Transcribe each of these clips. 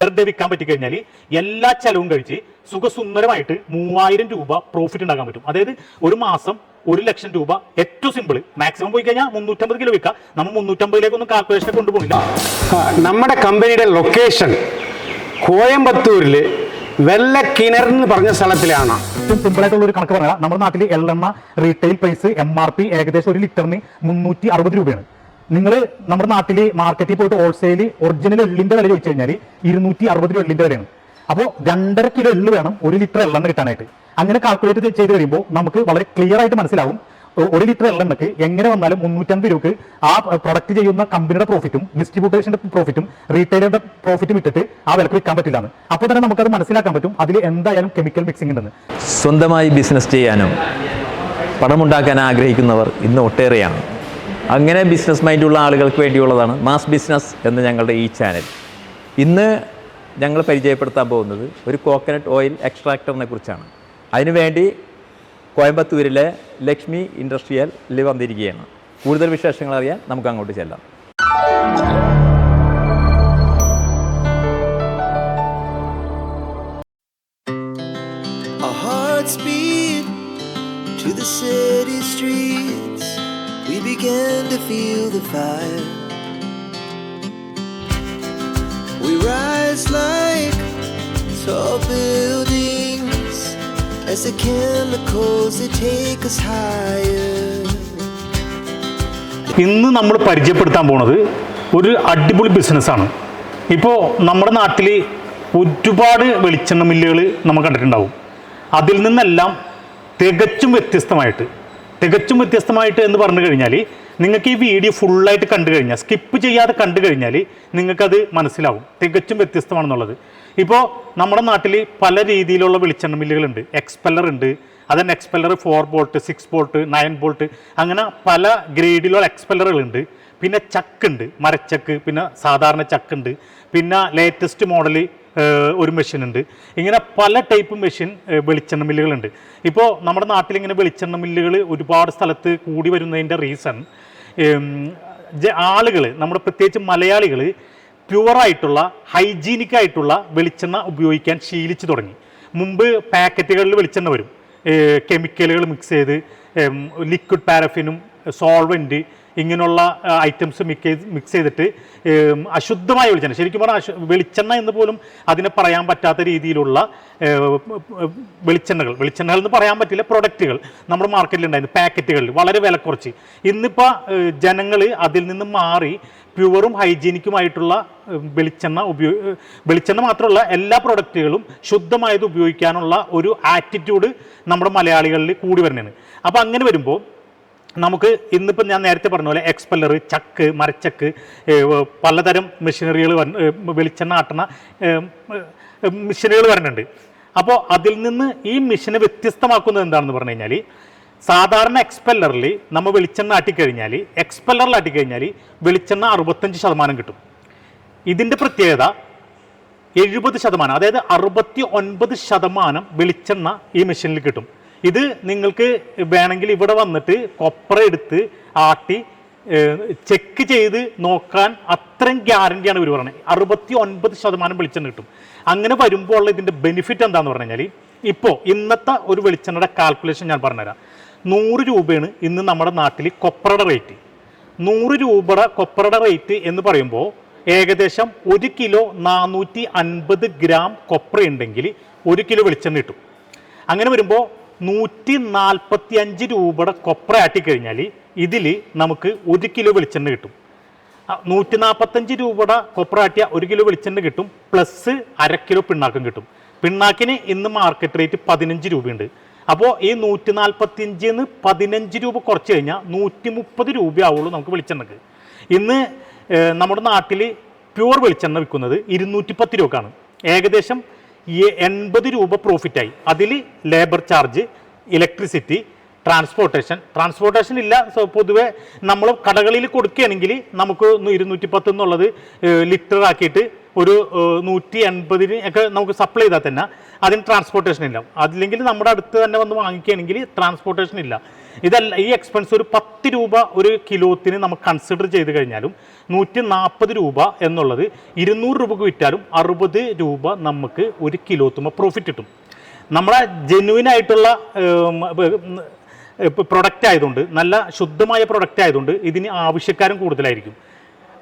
വെറുതെ വിൽക്കാൻ പറ്റി കഴിഞ്ഞാൽ എല്ലാ ചെലവും കഴിച്ച് സുഖസുന്ദരമായിട്ട് മൂവായിരം രൂപ പ്രോഫിറ്റ് ഉണ്ടാക്കാൻ പറ്റും. അതായത് ഒരു മാസം ഒരു ലക്ഷം രൂപ ഏറ്റവും സിമ്പിൾ മാക്സിമം പോയി കഴിഞ്ഞാൽ മുന്നൂറ്റമ്പത് കിലോ വിൽക്കാം. നമ്മൾ മുന്നൂറ്റമ്പതിലേക്കൊന്നും കാൽക്കുലേഷൻ കൊണ്ടുപോകില്ല നമ്മുടെ കമ്പനിയുടെ ലൊക്കേഷൻ കോയമ്പത്തൂരിൽ വെള്ളക്കിണർ എന്ന് പറഞ്ഞ സ്ഥലത്തിലാണ്. ഏറ്റവും സിമ്പിൾ ആയിട്ടുള്ള ഒരു കണക്ക് പറഞ്ഞാൽ നമ്മുടെ നാട്ടിൽ എള്ളെണ്ണ retail price M R P ഏകദേശം ഒരു ലിറ്ററിന് മുന്നൂറ്റി അറുപത് രൂപയാണ്. നിങ്ങൾ നമ്മുടെ നാട്ടിൽ മാർക്കറ്റിൽ പോയിട്ട് ഹോൾസെയിൽ ഒറിജിനൽ എള്ളിന്റെ വില ചോദിച്ചു കഴിഞ്ഞാൽ ഇരുന്നൂറ്റി അറുപത് രൂപ എള്ളിന്റെ വിലയാണ്. അപ്പോൾ രണ്ടര കിലോ എള്ള് വേണം ഒരു ലിറ്റർ എള്ളെന്ന് കിട്ടാനായിട്ട്. അങ്ങനെ കാൽക്കുലേറ്റ് ചെയ്ത് കഴിയുമ്പോൾ നമുക്ക് വളരെ ക്ലിയർ ആയിട്ട് മനസ്സിലാവും ഒരു ലിറ്റർ എള്ളെണ്ണക്ക് എങ്ങനെ വന്നാലും മുന്നൂറ്റമ്പത് രൂപക്ക് ആ പ്രൊഡക്റ്റ് ചെയ്യുന്ന കമ്പനിയുടെ പ്രോഫിറ്റും ഡിസ്ട്രിബ്യൂട്ടേഷന്റെ പ്രോഫിറ്റും റീറ്റെയിലറുടെ പ്രോഫിറ്റും ഇട്ടിട്ട് ആ വിലക്ക് വിൽക്കാൻ പറ്റില്ലാന്ന് അപ്പോൾ തന്നെ നമുക്കത് മനസ്സിലാക്കാൻ പറ്റും അതിൽ എന്തായാലും കെമിക്കൽ മിക്സിംഗ് ഉണ്ടെന്ന്. സ്വന്തമായി ബിസിനസ് ചെയ്യാനും പണമുണ്ടാക്കാൻ ആഗ്രഹിക്കുന്നവർ ഇന്ന് ഒട്ടേറെയാണ്. അങ്ങനെ ബിസിനസ് മൈൻഡുള്ള ആളുകൾക്ക് വേണ്ടിയുള്ളതാണ് മാസ് ബിസിനസ് എന്ന ഞങ്ങളുടെ ഈ ചാനൽ ഇന്ന് ഞങ്ങൾ പരിചയപ്പെടുത്താൻ പോകുന്നത് ഒരു കോക്കനട്ട് ഓയിൽ എക്സ്ട്രാക്ടറിനെ കുറിച്ചാണ്. അതിനുവേണ്ടി കോയമ്പത്തൂരിലെ ലക്ഷ്മി ഇൻഡസ്ട്രിയലിൽ വന്നിരിക്കുകയാണ്. കൂടുതൽ വിശേഷങ്ങൾ അറിയാൻ നമുക്ക് അങ്ങോട്ട് ചെല്ലാം. To the city streets. We began to feel the fire. We rise like tall buildings as the chemicals they take us higher. ഇന്ന് നമ്മൾ പരിചയപ്പെടുത്താൻ പോണത് ഒരു അടിപൊളി ബിസിനസ്സാണ് ഇപ്പോൾ നമ്മുടെ നാട്ടിൽ ഒരുപാട് വെളിച്ചെണ്ണ മില്ലുകൾ നമ്മൾ കണ്ടിട്ടുണ്ടാവും അതിൽ നിന്നെല്ലാം തികച്ചും വ്യത്യസ്തമായിട്ട് തികച്ചും വ്യത്യസ്തമായിട്ട് എന്ന് പറഞ്ഞു കഴിഞ്ഞാൽ നിങ്ങൾക്ക് ഈ വീഡിയോ ഫുള്ളായിട്ട് കണ്ടു കഴിഞ്ഞാൽ സ്കിപ്പ് ചെയ്യാതെ കണ്ടു കഴിഞ്ഞാൽ നിങ്ങൾക്കത് മനസ്സിലാവും. തികച്ചും വ്യത്യസ്തമാണെന്നുള്ളത്. ഇപ്പോൾ നമ്മുടെ നാട്ടിൽ പല രീതിയിലുള്ള വെളിച്ചെണ്ണ മില്ലുകളുണ്ട്. എക്സ്പെല്ലർ ഉണ്ട്. അതന്നെ expeller four bolt six bolt nine bolt അങ്ങനെ പല ഗ്രേഡിലുള്ള എക്സ്പെല്ലറുകളുണ്ട് പിന്നെ ചക്കുണ്ട്. മരച്ചക്ക് പിന്നെ സാധാരണ ചക്കുണ്ട്. പിന്നെ ലേറ്റസ്റ്റ് മോഡൽ ഒരു മെഷീൻ ഉണ്ട് ഇങ്ങനെ പല ടൈപ്പ് മെഷീൻ വെളിച്ചെണ്ണ മില്ലുകളുണ്ട്. ഇപ്പോൾ നമ്മുടെ നാട്ടിൽ ഇങ്ങനെ വെളിച്ചെണ്ണ മില്ലുകൾ ഒരുപാട് സ്ഥലത്ത് കൂടി വരുന്നതിന്റെ റീസൺ ആളുകൾ നമ്മുടെ പ്രത്യേകിച്ച് മലയാളികൾ പ്യുവറായിട്ടുള്ള ഹൈജീനിക് ആയിട്ടുള്ള വെളിച്ചെണ്ണ ഉപയോഗിക്കാൻ ശീലിച്ചു തുടങ്ങി. മുമ്പ് പാക്കറ്റുകളിൽ വെളിച്ചെണ്ണ വരും. കെമിക്കലുകൾ മിക്സ് ചെയ്ത് ലിക്വിഡ് പാരഫിനും സോൾവെന്റ് ഇങ്ങനെയുള്ള ഐറ്റംസ് മിക്സ് ചെയ്തിട്ട് അശുദ്ധമായ വെളിച്ചെണ്ണ ശരിക്കും പറഞ്ഞാൽ വെളിച്ചെണ്ണ എന്ന് പോലും അതിനെ പറയാൻ പറ്റാത്ത രീതിയിലുള്ള വെളിച്ചെണ്ണകൾ. വെളിച്ചെണ്ണകൾ എന്ന് പറയാൻ പറ്റില്ല പ്രൊഡക്റ്റുകൾ നമ്മുടെ മാർക്കറ്റിൽ ഉണ്ടായിരുന്നു പാക്കറ്റുകളിൽ വളരെ വില കുറച്ച്. ഇന്നിപ്പോൾ ജനങ്ങൾ അതിൽ നിന്ന് മാറി പ്യുവറും ഹൈജീനിക്കുമായിട്ടുള്ള വെളിച്ചെണ്ണ ഉപയോഗ വെളിച്ചെണ്ണ മാത്രമല്ല എല്ലാ പ്രൊഡക്റ്റുകളും ശുദ്ധമായത് ഉപയോഗിക്കാനുള്ള ഒരു ആറ്റിറ്റ്യൂഡ് നമ്മുടെ മലയാളികളിൽ കൂടി വരുന്നതാണ്. അപ്പോൾ അങ്ങനെ വരുമ്പോൾ നമുക്ക് ഇന്നിപ്പോൾ ഞാൻ നേരത്തെ പറഞ്ഞ പോലെ എക്സ്പെല്ലർ ചക്ക് മരച്ചക്ക് പലതരം മെഷീനറികൾ വെളിച്ചെണ്ണ ആട്ടണ മെഷീനുകൾ വരുന്നുണ്ട്. അപ്പോൾ അതിൽ നിന്ന് ഈ മെഷീനെ വ്യത്യസ്തമാക്കുന്നത് എന്താണെന്ന് പറഞ്ഞു കഴിഞ്ഞാൽ സാധാരണ എക്സ്പെല്ലറിൽ നമ്മൾ വെളിച്ചെണ്ണ ആട്ടിക്കഴിഞ്ഞാൽ എക്സ്പെല്ലറിൽ ആട്ടിക്കഴിഞ്ഞാൽ വെളിച്ചെണ്ണ അറുപത്തഞ്ച് ശതമാനം കിട്ടും. ഇതിന്റെ പ്രത്യേകത എഴുപത് ശതമാനം അതായത് അറുപത്തി ഒൻപത് ശതമാനം വെളിച്ചെണ്ണ ഈ മെഷീനിൽ കിട്ടും. ഇത് നിങ്ങൾക്ക് വേണമെങ്കിൽ ഇവിടെ വന്നിട്ട് കൊപ്ര എടുത്ത് ആട്ടി ചെക്ക് ചെയ്ത് നോക്കാൻ അത്രയും ഗ്യാരണ്ടിയാണ് ഇവർ പറയുന്നത് അറുപത്തി ഒൻപത് ശതമാനം വെളിച്ചെണ്ണ കിട്ടും. അങ്ങനെ വരുമ്പോൾ ഉള്ള ഇതിന്റെ ബെനിഫിറ്റ് എന്താണെന്ന് പറഞ്ഞു കഴിഞ്ഞാൽ ഇപ്പോൾ ഇന്നത്തെ ഒരു വെളിച്ചെണ്ണയുടെ കാൽക്കുലേഷൻ ഞാൻ പറഞ്ഞുതരാം. നൂറ് രൂപയാണ് ഇന്ന് നമ്മുടെ നാട്ടിൽ കൊപ്രയുടെ റേറ്റ് നൂറ് രൂപയുടെ കൊപ്രയുടെ റേറ്റ് എന്ന് പറയുമ്പോൾ ഏകദേശം ഒരു കിലോ നാനൂറ്റി അൻപത് ഗ്രാം കൊപ്ര ഉണ്ടെങ്കിൽ ഒരു കിലോ വെളിച്ചെണ്ണ കിട്ടും. അങ്ങനെ വരുമ്പോൾ നൂറ്റി നാൽപ്പത്തി അഞ്ച് രൂപയുടെ കൊപ്ര ആട്ടിക്കഴിഞ്ഞാൽ ഇതിൽ നമുക്ക് ഒരു കിലോ വെളിച്ചെണ്ണ കിട്ടും. നൂറ്റി നാൽപ്പത്തഞ്ച് രൂപയുടെ കൊപ്ര ആട്ടിയ ഒരു കിലോ വെളിച്ചെണ്ണ കിട്ടും പ്ലസ് അര കിലോ പിണ്ണാക്കും കിട്ടും. പിണ്ണാക്കിന് ഇന്ന് മാർക്കറ്റ് റേറ്റ് പതിനഞ്ച് രൂപയുണ്ട്. അപ്പോൾ ഈ നൂറ്റി നാൽപ്പത്തിയഞ്ചിന്ന് പതിനഞ്ച് രൂപ കുറച്ച് കഴിഞ്ഞാൽ നൂറ്റി മുപ്പത് രൂപയാവുള്ളൂ നമുക്ക് വെളിച്ചെണ്ണക്ക്. ഇന്ന് നമ്മുടെ നാട്ടിൽ പ്യുവർ വെളിച്ചെണ്ണ വിൽക്കുന്നത് ഇരുന്നൂറ്റി പത്ത് രൂപക്കാണ്. ഏകദേശം എൺപത് രൂപ പ്രോഫിറ്റായി അതിൽ labour charge electricity transportation transportation ഇല്ല. പൊതുവെ നമ്മൾ കടകളിൽ കൊടുക്കുകയാണെങ്കിൽ നമുക്ക് ഇരുന്നൂറ്റി പത്ത് എന്നുള്ളത് ലിറ്റർ ആക്കിയിട്ട് ഒരു നൂറ്റി എൺപതിന് ഒക്കെ നമുക്ക് സപ്ലൈ ചെയ്താൽ തന്നെ അതിന് ട്രാൻസ്പോർട്ടേഷൻ ഇല്ല. അതില്ലെങ്കിൽ നമ്മുടെ അടുത്ത് തന്നെ വന്ന് വാങ്ങിക്കുകയാണെങ്കിൽ ട്രാൻസ്പോർട്ടേഷൻ ഇല്ല. ഇതല്ല ഈ എക്സ്പെൻസ് ഒരു പത്ത് രൂപ ഒരു കിലോത്തിന് നമുക്ക് കൺസിഡർ ചെയ്ത് കഴിഞ്ഞാലും നൂറ്റി നാൽപ്പത് രൂപ എന്നുള്ളത് ഇരുന്നൂറ് രൂപക്ക് വിറ്റാലും അറുപത് രൂപ നമുക്ക് ഒരു കിലോത്തുമ്പോൾ പ്രോഫിറ്റ് കിട്ടും. നമ്മളെ ജെന്വിൻ ആയിട്ടുള്ള പ്രൊഡക്റ്റ് ആയതുകൊണ്ട് നല്ല ശുദ്ധമായ പ്രൊഡക്റ്റ് ആയതുകൊണ്ട് ഇതിന് ആവശ്യക്കാരും കൂടുതലായിരിക്കും.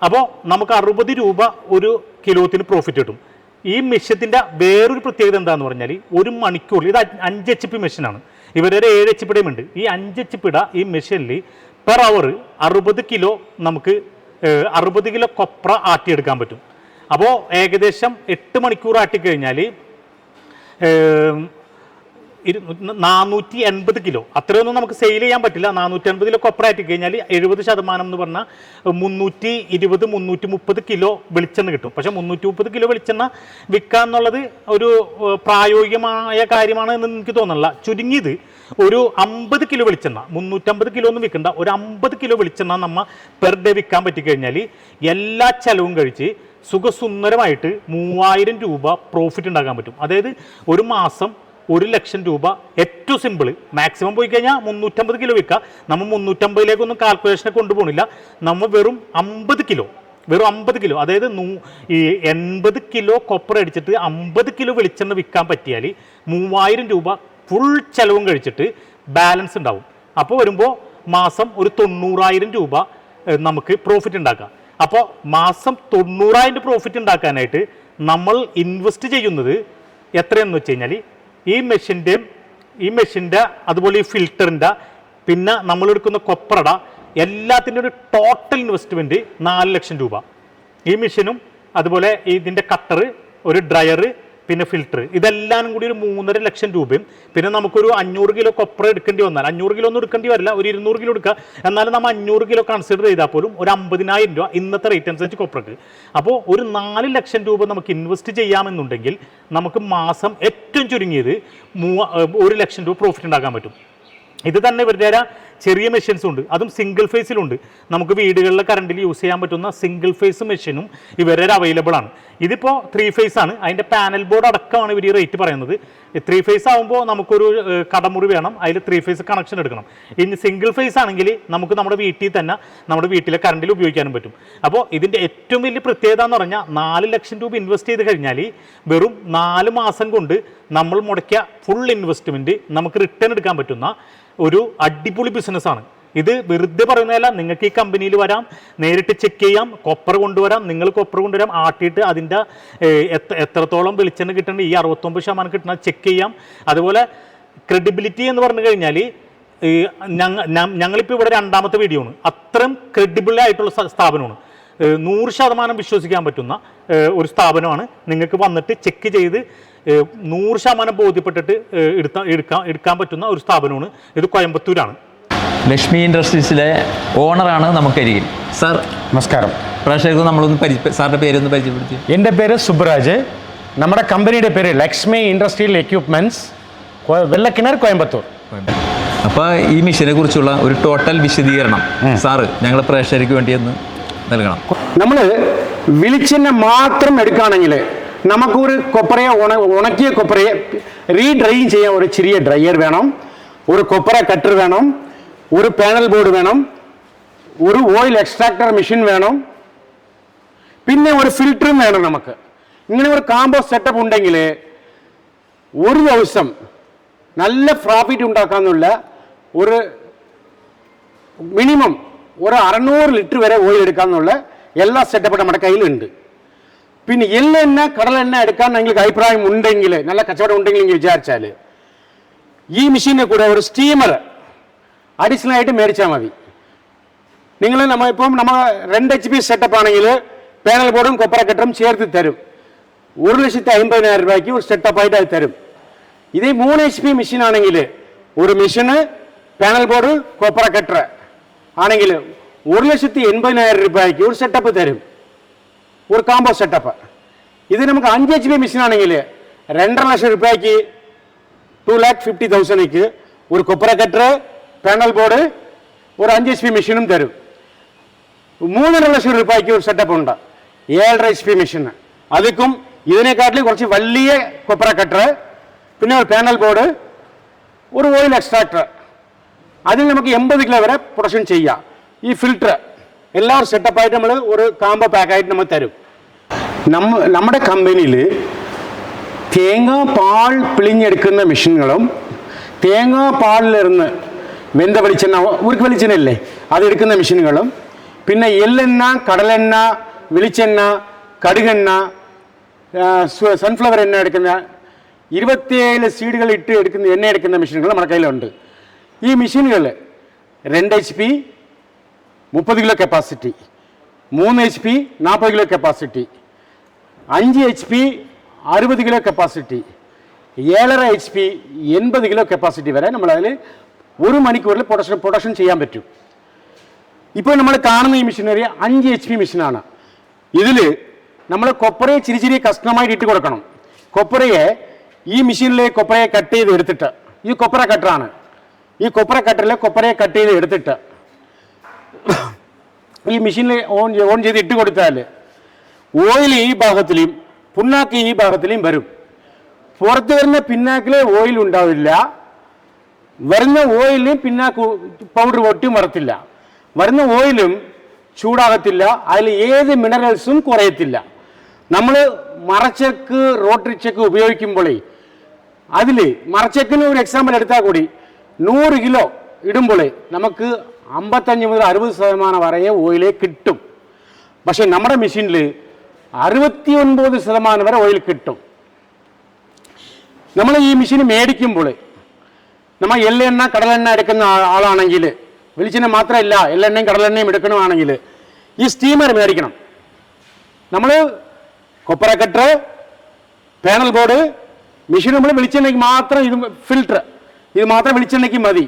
അപ്പോൾ നമുക്ക് അറുപത് രൂപ ഒരു കിലോത്തിന് പ്രോഫിറ്റ് കിട്ടും. ഈ മെഷീന്റെ വേറൊരു പ്രത്യേകത എന്താണെന്ന് പറഞ്ഞാൽ ഒരു മണിക്കൂറിൽ ഇത് അഞ്ച് എച്ച് പി മെഷീനാണ് ഇവരുടെ ഏഴ് എച്ച് പിടയും ഉണ്ട് ഈ അഞ്ച് എച്ച് പിട ഈ മെഷീനിൽ പെർ അവർ അറുപത് കിലോ നമുക്ക് അറുപത് കിലോ കൊപ്ര ആട്ടിയെടുക്കാൻ പറ്റും. അപ്പോൾ ഏകദേശം എട്ട് മണിക്കൂർ ആട്ടിക്കഴിഞ്ഞാൽ നാനൂറ്റി എൺപത് കിലോ. അത്രയൊന്നും നമുക്ക് സെയിൽ ചെയ്യാൻ പറ്റില്ല. നാനൂറ്റി കൊപ്ര ആറ്റി കഴിഞ്ഞാൽ എഴുപത് ശതമാനം എന്ന് പറഞ്ഞാൽ മുന്നൂറ്റി ഇരുപത് മുന്നൂറ്റി മുപ്പത് കിലോ വെളിച്ചെണ്ണ കിട്ടും. പക്ഷെ മുന്നൂറ്റി മുപ്പത് കിലോ വെളിച്ചെണ്ണ വിൽക്കുക എന്നുള്ളത് ഒരു പ്രായോഗികമായ കാര്യമാണ് എന്ന് എനിക്ക് തോന്നുന്നില്ല. ചുരുങ്ങിയത് ഒരു അമ്പത് കിലോ വെളിച്ചെണ്ണ. മുന്നൂറ്റമ്പത് കിലോ ഒന്നും വിൽക്കണ്ട. ഒരു അമ്പത് കിലോ വെളിച്ചെണ്ണ നമ്മൾ പെർ ഡേ വിൽക്കാൻ പറ്റിക്കഴിഞ്ഞാൽ എല്ലാ ചെലവും കഴിച്ച് സുഖസുന്ദരമായിട്ട് മൂവായിരം രൂപ പ്രോഫിറ്റ് ഉണ്ടാക്കാൻ പറ്റും. അതായത് ഒരു മാസം ഒരു ലക്ഷം രൂപ ഏറ്റവും സിമ്പിൾ മാക്സിമം പോയി കഴിഞ്ഞാൽ മുന്നൂറ്റമ്പത് കിലോ വിൽക്കുക നമ്മൾ മുന്നൂറ്റമ്പതിലേക്കൊന്നും കാൽക്കുലേഷനെ കൊണ്ടുപോകണില്ല നമ്മൾ വെറും അമ്പത് കിലോ വെറും അമ്പത് കിലോ അതായത് നൂ ഈ എൺപത് കിലോ കൊപ്പർ അടിച്ചിട്ട് അമ്പത് കിലോ വെളിച്ചെണ്ണ വിൽക്കാൻ പറ്റിയാൽ മൂവായിരം രൂപ ഫുൾ ചിലവും കഴിച്ചിട്ട് ബാലൻസ് ഉണ്ടാവും. അപ്പോൾ വരുമ്പോൾ മാസം ഒരു തൊണ്ണൂറായിരം രൂപ നമുക്ക് പ്രോഫിറ്റ് ഉണ്ടാക്കാം. അപ്പോൾ മാസം തൊണ്ണൂറായിരം പ്രോഫിറ്റ് ഉണ്ടാക്കാനായിട്ട് നമ്മൾ ഇൻവെസ്റ്റ് ചെയ്യുന്നത് എത്രയെന്ന് വെച്ച് കഴിഞ്ഞാൽ ഈ മെഷീന്റെയും ഈ മെഷീന്റെ അതുപോലെ ഈ ഫിൽറ്ററിന്റെ പിന്നെ നമ്മൾ എടുക്കുന്ന കൊപ്രട എല്ലാത്തിന്റെ ഒരു ടോട്ടൽ ഇൻവെസ്റ്റ്മെന്റ് നാല് ലക്ഷം രൂപ. ഈ മെഷീനും അതുപോലെ ഇതിന്റെ കട്ടർ ഒരു ഡ്രയർ പിന്നെ ഫിൽറ്റർ ഇതെല്ലാം കൂടി ഒരു മൂന്നര ലക്ഷം രൂപയും പിന്നെ നമുക്കൊരു അഞ്ഞൂറ് കിലോ കൊപ്ര എടുക്കേണ്ടി വന്നാൽ അഞ്ഞൂറ് കിലോ ഒന്നും എടുക്കേണ്ടി വരില്ല ഒരു ഇരുന്നൂറ് കിലോ എടുക്കുക. എന്നാലും നമ്മൾ അഞ്ഞൂറ് കിലോ കൺസിഡർ ചെയ്താൽ പോലും ഒരു അമ്പതിനായിരം രൂപ ഇന്നത്തെ റേറ്റ് അനുസരിച്ച് കൊപ്രക്ക് അപ്പോൾ ഒരു നാല് ലക്ഷം രൂപ നമുക്ക് ഇൻവെസ്റ്റ് ചെയ്യാമെന്നുണ്ടെങ്കിൽ നമുക്ക് മാസം ഏറ്റവും ചുരുങ്ങിയത് മൂവ ഒരു ലക്ഷം രൂപ പ്രോഫിറ്റ് ഉണ്ടാക്കാൻ പറ്റും. ഇത് തന്നെ ഇവരുടെ ചെറിയ മെഷീൻസ് ഉണ്ട്. അതും സിംഗിൾ ഫേസിലുണ്ട് നമുക്ക് വീടുകളിലെ കറണ്ടിൽ യൂസ് ചെയ്യാൻ പറ്റുന്ന സിംഗിൾ ഫേസ് മെഷീനും ഇവരുടെ അവൈലബിൾ ആണ്. ഇതിപ്പോൾ ത്രീ ഫേസ് ആണ്. അതിന്റെ പാനൽ ബോർഡ് അടക്കമാണ് ഇവർ ഈ റേറ്റ് പറയുന്നത്. ത്രീ ഫേസ് ആകുമ്പോൾ നമുക്കൊരു കടമുറി വേണം. അതിൽ ത്രീ ഫേസ് കണക്ഷൻ എടുക്കണം. ഇനി സിംഗിൾ ഫേസ് ആണെങ്കിൽ നമുക്ക് നമ്മുടെ വീട്ടിൽ തന്നെ നമ്മുടെ വീട്ടിലെ കറണ്ടിൽ ഉപയോഗിക്കാനും പറ്റും. അപ്പോൾ ഇതിന്റെ ഏറ്റവും വലിയ പ്രത്യേകത എന്ന് പറഞ്ഞാൽ നാല് ലക്ഷം രൂപ ഇൻവെസ്റ്റ് ചെയ്ത് കഴിഞ്ഞാൽ വെറും നാല് മാസം കൊണ്ട് നമ്മൾ മുടക്കിയ ഫുൾ ഇൻവെസ്റ്റ്മെന്റ് നമുക്ക് റിട്ടേൺ എടുക്കാൻ പറ്റുന്ന ഒരു അടിപൊളി ബിസിനസ്സാണ് ഇത് വെറുതെ പറയുന്നതല്ല നിങ്ങൾക്ക് ഈ കമ്പനിയിൽ വരാം നേരിട്ട് ചെക്ക് ചെയ്യാം കൊപ്പർ കൊണ്ടുവരാം നിങ്ങൾ കൊപ്പർ കൊണ്ടുവരാം ആട്ടിയിട്ട് അതിന്റെ എത്രത്തോളം വെളിച്ചെണ്ണ കിട്ടുന്നുണ്ട് ഈ അറുപത്തൊമ്പത് ശതമാനം കിട്ടുന്ന ചെക്ക് ചെയ്യാം. അതുപോലെ ക്രെഡിബിലിറ്റി എന്ന് പറഞ്ഞു കഴിഞ്ഞാൽ ഞങ്ങളിപ്പോൾ ഇവിടെ രണ്ടാമത്തെ വീഡിയോ ആണ്. അത്രയും ക്രെഡിബിൾ ആയിട്ടുള്ള സ്ഥാപനമാണ്. നൂറ് ശതമാനം വിശ്വസിക്കാൻ പറ്റുന്ന ഒരു സ്ഥാപനമാണ്. നിങ്ങൾക്ക് വന്നിട്ട് ചെക്ക് ചെയ്ത് നൂറ് ശതമാനം ബോധ്യപ്പെട്ടിട്ട് എടുത്താൽ എടുക്കാൻ എടുക്കാൻ പറ്റുന്ന ഒരു സ്ഥാപനമാണ്. ഇത് കോയമ്പത്തൂരാണ്. ലക്ഷ്മി ഇൻഡസ്ട്രീസിലെ ഓണറാണ് നമുക്കരികിൽ സർ നമസ്കാരം. പ്രേക്ഷകർക്ക് നമ്മളൊന്ന് പരിചയ സാറിന്റെ പേരൊന്ന് പരിചയപ്പെടുത്തി. എന്റെ പേര് സുബ്രാജ്. നമ്മുടെ കമ്പനിയുടെ പേര് ലക്ഷ്മി ഇൻഡസ്ട്രിയൽ എക്യുപ്മെന്റ്സ് വെള്ളക്കിണർ കോയമ്പത്തൂർ. അപ്പോൾ ഈ മിഷനെ കുറിച്ചുള്ള ഒരു ടോട്ടൽ വിശദീകരണം സാറ് ഞങ്ങൾ പ്രേക്ഷകർക്ക് വേണ്ടി ഒന്ന് നൽകണം. നമ്മൾ വെളിച്ചെണ്ണ മാത്രം എടുക്കുകയാണെങ്കിൽ നമുക്കൊരു കൊപ്പറയെ ഉണ ഉണക്കിയ കൊപ്പറയെ റീഡ്രൈ ചെയ്യാൻ ഒരു ചെറിയ ഡ്രയർ വേണം ഒരു കൊപ്പറ കട്ടർ വേണം ഒരു പാനൽ ബോർഡ് വേണം ഒരു ഓയിൽ എക്സ്ട്രാക്ടർ മെഷീൻ വേണം പിന്നെ ഒരു ഫിൽറ്ററും വേണം നമുക്ക്. ഇങ്ങനെ ഒരു കാമ്പോ സെറ്റപ്പ് ഉണ്ടെങ്കിൽ ഒരു ദിവസം നല്ല പ്രോഫിറ്റ് ഉണ്ടാക്കാമെന്നുള്ള ഒരു മിനിമം ഒരു അറുന്നൂറ് ലിറ്റർ വരെ ഓയിൽ എടുക്കാമെന്നുള്ള എല്ലാ സെറ്റപ്പും നമ്മുടെ കയ്യിലുണ്ട്. പിന്നെ എള്ളെണ്ണ കടലെണ്ണ എടുക്കാൻ നിങ്ങൾക്ക് അഭിപ്രായം ഉണ്ടെങ്കിൽ നല്ല കച്ചവടം ഉണ്ടെങ്കിൽ വിചാരിച്ചാൽ ഈ മെഷീനെ കൂടെ ഒരു സ്റ്റീമർ അഡീഷണൽ ആയിട്ട് മേടിച്ചാൽ മതി നിങ്ങൾ നമ്മ ഇപ്പം നമ്മൾ രണ്ട് എച്ച് പി സെറ്റപ്പ് ആണെങ്കിൽ പാനൽ ബോർഡും കൊപ്പറ കട്ടറും ചേർത്ത് തരും ഒരു ലക്ഷത്തി അമ്പതിനായിരം രൂപയ്ക്ക് ഒരു സെറ്റപ്പ് ആയിട്ട് അത് തരും ഇതേ മൂന്ന് എച്ച് പി മെഷീൻ ആണെങ്കിൽ ഒരു മെഷീന് പാനൽ ബോർഡ് കൊപ്പറ കട്ടർ ആണെങ്കിൽ ഒരു ലക്ഷത്തി എൺപതിനായിരം രൂപയ്ക്ക് ഒരു സെറ്റപ്പ് തരും ഒരു കാമ്പോ സെറ്റപ്പ് ഇത് നമുക്ക് അഞ്ച് എച്ച് പി മെഷീൻ ആണെങ്കിൽ രണ്ടര ലക്ഷം രൂപയ്ക്ക് ടു ലാക്ക് ഫിഫ്റ്റി തൗസൻഡിക്ക് ഒരു കൊപ്പറ ബോർഡ് ഒരു അഞ്ച് എച്ച് പി മെഷീനും തരും. മൂന്നര ലക്ഷം രൂപയ്ക്ക് ഒരു സെറ്റപ്പ് ഉണ്ട്. ഏഴര എച്ച് പി മെഷീൻ അതിക്കും ഇതിനെക്കാട്ടിലും കുറച്ച് വലിയ കൊപ്പറ കട്ടർ പിന്നെ ഒരു പാനൽ ബോർഡ് ഒരു ഓയിൽ എക്സ്ട്രാക്ടർ അതിൽ നമുക്ക് എൺപത് കിലോ വരെ പ്രൊഡക്ഷൻ ചെയ്യാം. ഈ ഫിൽട്ടർ എല്ലാം സെറ്റപ്പായിട്ട് നമ്മൾ ഒരു കാമ്പോ പാക്കായിട്ട് നമ്മൾ തരും. നമ്മ നമ്മുടെ കമ്പനിയിൽ തേങ്ങാ പാൽ പിളിഞ്ഞെടുക്കുന്ന മെഷീനുകളും തേങ്ങാ പാലിലിരുന്ന് വെന്ത വെളിച്ചെണ്ണ ഉരുക്ക് വെളിച്ചെണ്ണയില്ലേ? അതെടുക്കുന്ന മെഷീനുകളും. പിന്നെ എള്ളെണ്ണ കടലെണ്ണ വെളിച്ചെണ്ണ കടുകെണ്ണ സൺഫ്ലവർ എണ്ണ എടുക്കുന്ന ഇരുപത്തിയേഴ് സീഡുകൾ ഇട്ട് എടുക്കുന്ന എണ്ണ എടുക്കുന്ന മെഷീനുകൾ നമ്മുടെ കയ്യിലുണ്ട്. ഈ മെഷീനുകൾ രണ്ട് എച്ച് പി മുപ്പത് കിലോ കപ്പാസിറ്റി മൂന്ന് എച്ച് പി നാൽപ്പത് കിലോ കപ്പാസിറ്റി അഞ്ച് എച്ച് പി അറുപത് കിലോ കപ്പാസിറ്റി ഏഴര എച്ച് പി എൺപത് കിലോ കപ്പാസിറ്റി വരെ നമ്മളതിൽ ഒരു മണിക്കൂറിൽ പ്രൊഡക്ഷൻ പ്രൊഡക്ഷൻ ചെയ്യാൻ പറ്റും. ഇപ്പോൾ നമ്മൾ കാണുന്ന ഈ മെഷീനറി അഞ്ച് എച്ച് പി മെഷീനാണ് ഇതിൽ നമ്മൾ കൊപ്പറയെ ചിരി ചിരി കഷ്ണമായിട്ട് ഇട്ട് കൊടുക്കണം. കൊപ്പറയെ ഈ മെഷീനിലെ കൊപ്പറയെ കട്ട് ചെയ്ത് എടുത്തിട്ട് ഈ കൊപ്പറ കട്ടറാണ് ഈ കൊപ്പറ കട്ടറിൽ കൊപ്പറയെ കട്ട് ചെയ്ത് എടുത്തിട്ട് ഈ മെഷീനിൽ ഓൺ ഓൺ ചെയ്ത് ഇട്ട് കൊടുത്താൽ ഓയിൽ ഈ ഭാഗത്തിലെയും പുണ്ണാക്ക് ഈ ഭാഗത്തിലെയും വരും. പുറത്ത് വരുന്ന പിന്നാക്കിലെ ഓയിൽ ഉണ്ടാവില്ല. വരുന്ന ഓയിലും പിന്നെ പൗഡർ പൊട്ടി മറത്തില്ല വരുന്ന ഓയിലും ചൂടാകത്തില്ല. അതിൽ ഏത് മിനറൽസും കുറയത്തില്ല. നമ്മൾ മറച്ചക്ക് റോട്ടറി ചെക്ക് ഉപയോഗിക്കുമ്പോഴേ അതിൽ മറച്ചക്കിന് ഒരു എക്സാമ്പിൾ എടുത്താൽ കൂടി നൂറ് കിലോ ഇടുമ്പോൾ നമുക്ക് അമ്പത്തഞ്ച് മുതൽ അറുപത് ശതമാനം വരെ ഓയിലേ കിട്ടും. പക്ഷേ നമ്മുടെ മെഷീനിൽ അറുപത്തി ഒൻപത് ശതമാനം വരെ ഓയിൽ കിട്ടും. നമ്മൾ ഈ മെഷീൻ മേടിക്കുമ്പോൾ നമ്മൾ എള്ളെണ്ണ കടലെണ്ണ എടുക്കുന്ന ആളാണെങ്കിൽ വെളിച്ചെണ്ണ മാത്രമല്ല എള്ളെണ്ണയും കടലെണ്ണയും എടുക്കണമാണെങ്കിൽ ഈ സ്റ്റീമർ മേടിക്കണം. നമ്മൾ കട്ടർ പാനൽ ബോർഡ് മെഷീൻ നമ്മൾ വെളിച്ചെണ്ണയ്ക്ക് മാത്രം ഇത് ഫിൽട്ടർ ഇത് മാത്രം വെളിച്ചെണ്ണയ്ക്ക് മതി.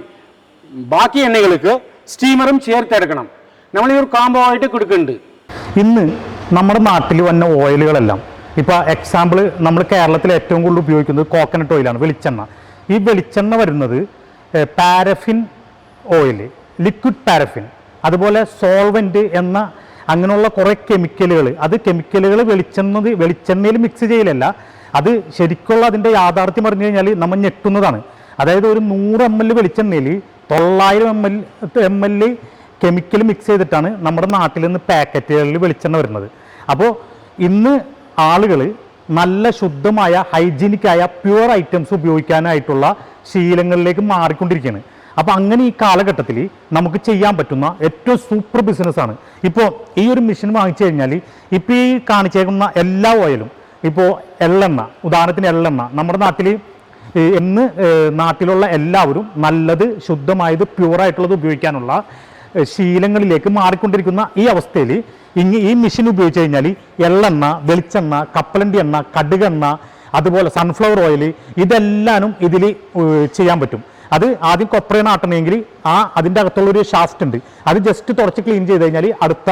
ബാക്കി എണ്ണകൾക്ക് സ്റ്റീമറും ചേർത്തെടുക്കണം നമ്മൾ ഈ ഒരു കാമ്പോ ആയിട്ട് കൊടുക്കുന്നുണ്ട്. ഇന്ന് നമ്മുടെ നാട്ടിൽ വന്ന ഓയിലുകളെല്ലാം ഇപ്പോൾ എക്സാമ്പിൾ നമ്മൾ കേരളത്തിൽ ഏറ്റവും കൂടുതൽ ഉപയോഗിക്കുന്നത് കോക്കനട്ട് ഓയിലാണ് വെളിച്ചെണ്ണ. ഈ വെളിച്ചെണ്ണ വരുന്നത് പാരഫിൻ ഓയിൽ ലിക്വിഡ് പാരഫിൻ അതുപോലെ സോൾവെന്റ് എന്ന അങ്ങനെയുള്ള കുറേ കെമിക്കലുകൾ. അത് കെമിക്കലുകൾ വെളിച്ചെണ്ണ വെളിച്ചെണ്ണയിൽ മിക്സ് ചെയ്യലല്ല. അത് ശരിക്കുള്ള അതിന്റെ യാഥാർത്ഥ്യം പറഞ്ഞു കഴിഞ്ഞാൽ നമ്മൾ ഞെട്ടുന്നതാണ്. അതായത് ഒരു നൂറ് എം എൽ വെളിച്ചെണ്ണയിൽ തൊള്ളായിരം M L M L chemical mix ചെയ്തിട്ടാണ് നമ്മുടെ നാട്ടിൽ നിന്ന് പാക്കറ്റുകളിൽ വെളിച്ചെണ്ണ വരുന്നത്. അപ്പോൾ ഇന്ന് ആളുകൾ നല്ല ശുദ്ധമായ ഹൈജീനിക്കായ പ്യുവർ ഐറ്റംസ് ഉപയോഗിക്കാനായിട്ടുള്ള ശീലങ്ങളിലേക്ക് മാറിക്കൊണ്ടിരിക്കുകയാണ്. അപ്പോൾ അങ്ങനെ ഈ കാലഘട്ടത്തിൽ നമുക്ക് ചെയ്യാൻ പറ്റുന്ന ഏറ്റവും സൂപ്പർ ബിസിനസ്സാണ് ഇപ്പോൾ ഈ ഒരു മെഷീൻ വാങ്ങിച്ചു കഴിഞ്ഞാൽ ഇപ്പോൾ ഈ കാണിച്ചേക്കുന്ന എല്ലാ ഓയിലും ഇപ്പോൾ എള്ളെണ്ണ ഉദാഹരണത്തിന് എള്ളെണ്ണ നമ്മുടെ നാട്ടിൽ ഇന്ന് നാട്ടിലുള്ള എല്ലാവരും നല്ലത് ശുദ്ധമായത് പ്യുവറായിട്ടുള്ളത് ഉപയോഗിക്കാനുള്ള ശീലങ്ങളിലേക്ക് മാറിക്കൊണ്ടിരിക്കുന്ന ഈ അവസ്ഥയിൽ ഇനി ഈ മെഷീൻ ഉപയോഗിച്ച് കഴിഞ്ഞാൽ എള്ളെണ്ണ വെളിച്ചെണ്ണ കപ്പലണ്ടി എണ്ണ കടുകെണ്ണ അതുപോലെ സൺഫ്ലവർ ഓയിൽ ഇതെല്ലാനും ഇതിൽ ചെയ്യാൻ പറ്റും. അത് ആദ്യം കൊപ്രയാണ് ആട്ടണമെങ്കിൽ ആ അതിന്റെ അകത്തുള്ളൊരു ഷാഫ്റ്റ് ഉണ്ട്. അത് ജസ്റ്റ് തുടച്ച് ക്ലീൻ ചെയ്ത് കഴിഞ്ഞാൽ അടുത്ത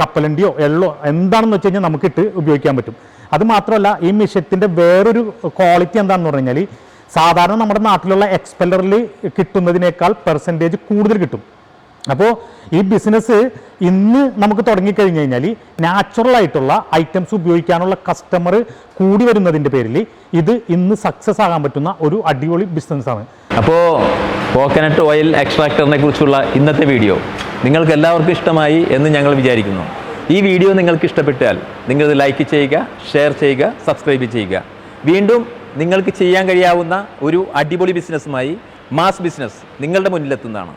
കപ്പലണ്ടിയോ എള്ളോ എന്താണെന്ന് വെച്ച് കഴിഞ്ഞാൽ നമുക്കിട്ട് ഉപയോഗിക്കാൻ പറ്റും. അത് മാത്രമല്ല ഈ മിഷ്യത്തിന്റെ വേറൊരു ക്വാളിറ്റി എന്താണെന്ന് പറഞ്ഞു കഴിഞ്ഞാൽ സാധാരണ നമ്മുടെ നാട്ടിലുള്ള എക്സ്പെല്ലറിൽ കിട്ടുന്നതിനേക്കാൾ പെർസെന്റേജ് കൂടുതൽ കിട്ടും. അപ്പോൾ ഈ ബിസിനസ് ഇന്ന് നമുക്ക് തുടങ്ങിക്കഴിഞ്ഞ് കഴിഞ്ഞാൽ നാച്ചുറൽ ആയിട്ടുള്ള ഐറ്റംസ് ഉപയോഗിക്കാനുള്ള കസ്റ്റമർ കൂടി വരുന്നതിന്റെ പേരിൽ ഇത് ഇന്ന് സക്സസ് ആകാൻ പറ്റുന്ന ഒരു അടിപൊളി ബിസിനസ്സാണ് അപ്പോൾ കോക്കനട്ട് ഓയിൽ എക്സ്ട്രാക്ടറിനെ കുറിച്ചുള്ള ഇന്നത്തെ വീഡിയോ നിങ്ങൾക്ക് എല്ലാവർക്കും ഇഷ്ടമായി എന്ന് ഞങ്ങൾ വിചാരിക്കുന്നു. ഈ വീഡിയോ നിങ്ങൾക്ക് ഇഷ്ടപ്പെട്ടാൽ നിങ്ങളിത് ലൈക്ക് ചെയ്യുക ഷെയർ ചെയ്യുക സബ്സ്ക്രൈബ് ചെയ്യുക. വീണ്ടും നിങ്ങൾക്ക് ചെയ്യാൻ കഴിയാവുന്ന ഒരു അടിപൊളി ബിസിനസ്സുമായി മാസ് ബിസിനസ് നിങ്ങളുടെ മുന്നിലെത്തുന്നതാണ്.